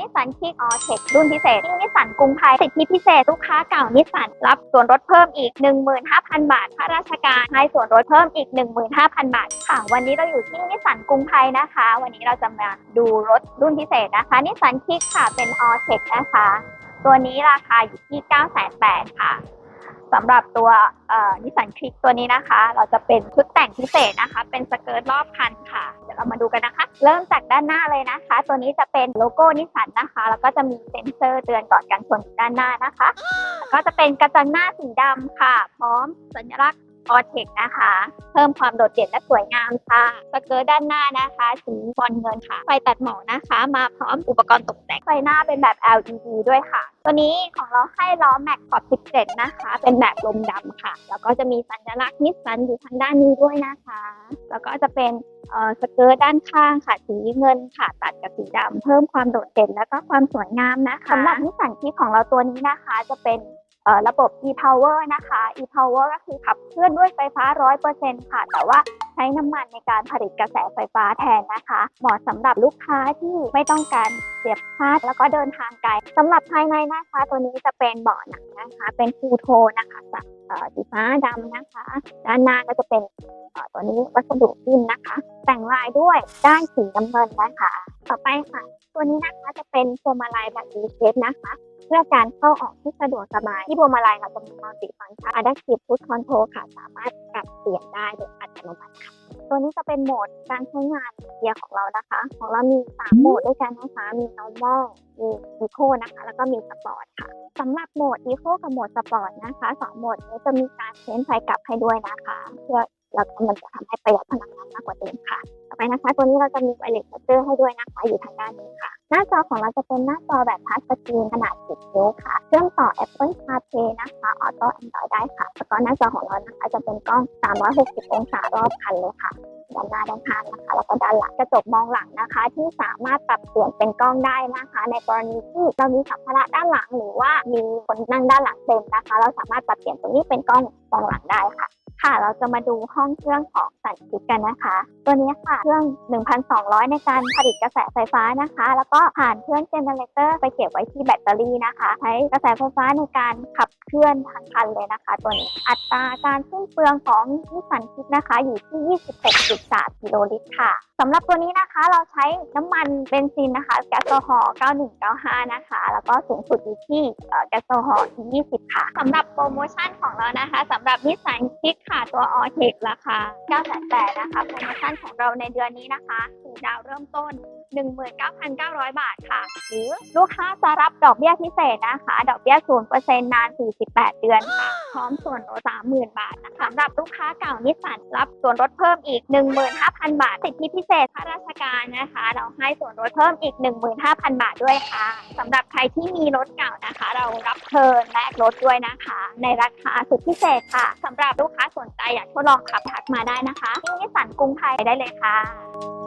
นิสสันคิกออเทครุ่นพิเศษที่นิสสันกรุงไทยสิทธิพิเศษ ลูกค้าเก่านิสสันรับส่วนลดเพิ่มอีก 15,000 บาทค่าราชการให้ส่วนลดเพิ่มอีก 15,000 บาท ค่ะ วันนี้เราอยู่ที่นิสสันกรุงไทยนะคะ วันนี้เราจะมาดูรถรุ่นพิเศษนะคะนิสสันคิกค่ะเป็นออเทคนะคะ ตัวนี้ราคาอยู่ที่ 9,800ค่ะ สำหรับตัวนิสสันคลิกตัวนี้นะคะ เราจะเป็นชุดแต่งพิเศษนะคะ เป็นสเกิร์ตรอบคันค่ะ เดี๋ยวเรามาดูกันนะคะ เริ่มจากด้านหน้าเลยนะคะ ตัวนี้จะเป็นโลโก้นิสสันนะคะ แล้วก็จะมีเซ็นเซอร์เตือนก่อนการชนด้านหน้านะคะ ก็จะเป็นกระจังหน้าสีดำค่ะ พร้อมสัญลักษณ์ ออเทคนะคะ เพิ่มความโดดเด่นและสวยงามค่ะสเกิร์ตด้านหน้านะคะสีบอลเงินค่ะ ไฟตัดหมอกนะคะ มาพร้อมอุปกรณ์ตกแต่งไฟหน้าเป็นแบบ LED ด้วยค่ะ ตัวนี้ของเราให้ล้อแม็กขอบ 17 นะคะ เป็นแบบลมดำค่ะ แล้วก็จะมีสัญลักษณ์นิสสันอยู่ทางด้านนี้ด้วยนะคะ แล้วก็จะเป็นเอ่อสเกิร์ตด้านข้างค่ะ สีเงินค่ะตัดกับสีดำเพิ่มความโดดเด่น แล้วก็ความสวยงามนะคะสำหรับนิสสันคิกของเราตัวนี้นะคะ จะเป็นเอ่อ ระบบ e-power นะคะ e-power ก็คือขับเคลื่อนด้วยไฟฟ้า 100%ค่ะ แต่ว่าใช้น้ำมันในการผลิตกระแสไฟฟ้าแทนนะคะ เหมาะสำหรับลูกค้าที่ไม่ต้องการเสียบชาร์จแล้วก็เดินทางไกลสำหรับภายในนะคะ ตัวนี้จะเป็นเบาะหนังนะคะ เป็นฟูโทนะคะจากสีฟ้าดำนะคะ ด้านหน้าก็จะเป็นตัวนี้วัสดุดิ้นนะคะ แต่งลายด้วยด้านสีน้ำเงินนะคะ ต่อไปค่ะ ตัวนี้นะคะจะเป็นพวงมาลัยแบบ V shape นะคะ เพื่อการเข้าออกที่สะดวกสบายที่พวงมาลัยเราจะมีมัลติฟังก์ชัน Adaptive Cruise Control ค่ะ สามารถปรับเปลี่ยนได้โดยอัตโนมัติค่ะตัวนี้จะเป็นโหมดการใช้งานเกียร์ของเรานะคะ ของเรามี 3 โหมดด้วยกันนะคะ มี normal มี eco นะคะ แล้วก็มี sport ค่ะสำหรับโหมด eco กับโหมด sport นะคะสองโหมดนี้จะมีการเช้นไฟกลับให้ด้วยนะคะ เพื่อ แล้วก็มันจะทำให้ประหยัดพลังงานมากกว่าเดิมค่ะ ต่อไปนะคะ ตัวนี้เราจะมีไวเลสเจอร์ให้ด้วยนะคะ อยู่ทางด้านนี้ค่ะ หน้าจอของเราจะเป็นหน้าจอแบบทัชสกรีนขนาด10นิ้วค่ะ เชื่อมต่อ Apple CarPlay นะคะ Auto Android ได้ค่ะ แล้วก็หน้าจอของเรานะคะจะเป็นกล้อง 360 องศารอบคันเลยค่ะด้านหน้าด้านข้างนะคะแล้วก็ด้านหลังกระจกมองหลังนะคะ ที่สามารถปรับเปลี่ยนเป็นกล้องได้นะคะ ในกรณีที่เรามีสัมภาระด้านหลัง หรือว่ามีคนนั่งด้านหลังเต็มนะคะ เราสามารถปรับเปลี่ยนตรงนี้เป็นกล้องมองหลังได้ค่ะ ค่ะเราจะมาดูห้องเครื่องของสันติกันนะคะ ตัวนี้ค่ะเครื่อง 1,200 ในการผลิตกระแสไฟฟ้านะคะ แล้วก็ผ่านเครื่องเจเนเรเตอร์ไปเก็บไว้ที่แบตเตอรี่นะคะ ใช้กระแสไฟฟ้าในการขับเคลื่อนทั้งคันเลยนะคะ ตัวนี้อัตราการสิ้นเปลืองของนิสสันคิกนะคะ อยู่ที่ 26.3 กิโลลิตรค่ะสำหรับตัวนี้นะคะเราใช้น้ำมันเบนซินนะคะแก๊สโซฮอล์9195 นะคะ แล้วก็สูงสุดอยู่ที่แก๊สโซฮอล์ที่ 20 ค่ะสำหรับโปรโมชั่นของเรานะคะสำหรับนิสสันคิกค่ะค่ะตัวออเทคราคา9,800นะคะโปรโมชั่นของเราในเดือนนี้นะคะคือดาวเริ่มต้น 19,900 บาทค่ะ หรือลูกค้าจะรับดอกเบี้ยพิเศษนะคะ ดอกเบี้ย 0%นาน 48 เดือนค่ะ พร้อมส่วนลด30,000 บาทนะคะสำหรับลูกค้าเก่านิสสันรับส่วนลดเพิ่มอีก 15,000 บาท สิทธิพิเศษข้าราชการนะคะ เราให้ส่วนลดเพิ่มอีก 15,000 บาทด้วยค่ะสำหรับใครที่มีรถเก่านะคะ เรารับเทิร์นแลกรถด้วยนะคะ ในราคาสุดพิเศษค่ะสำหรับลูกค้าสนใจอยากทดลองขับทักมาได้นะคะที่นิสสันกรุงไทยได้เลยค่ะ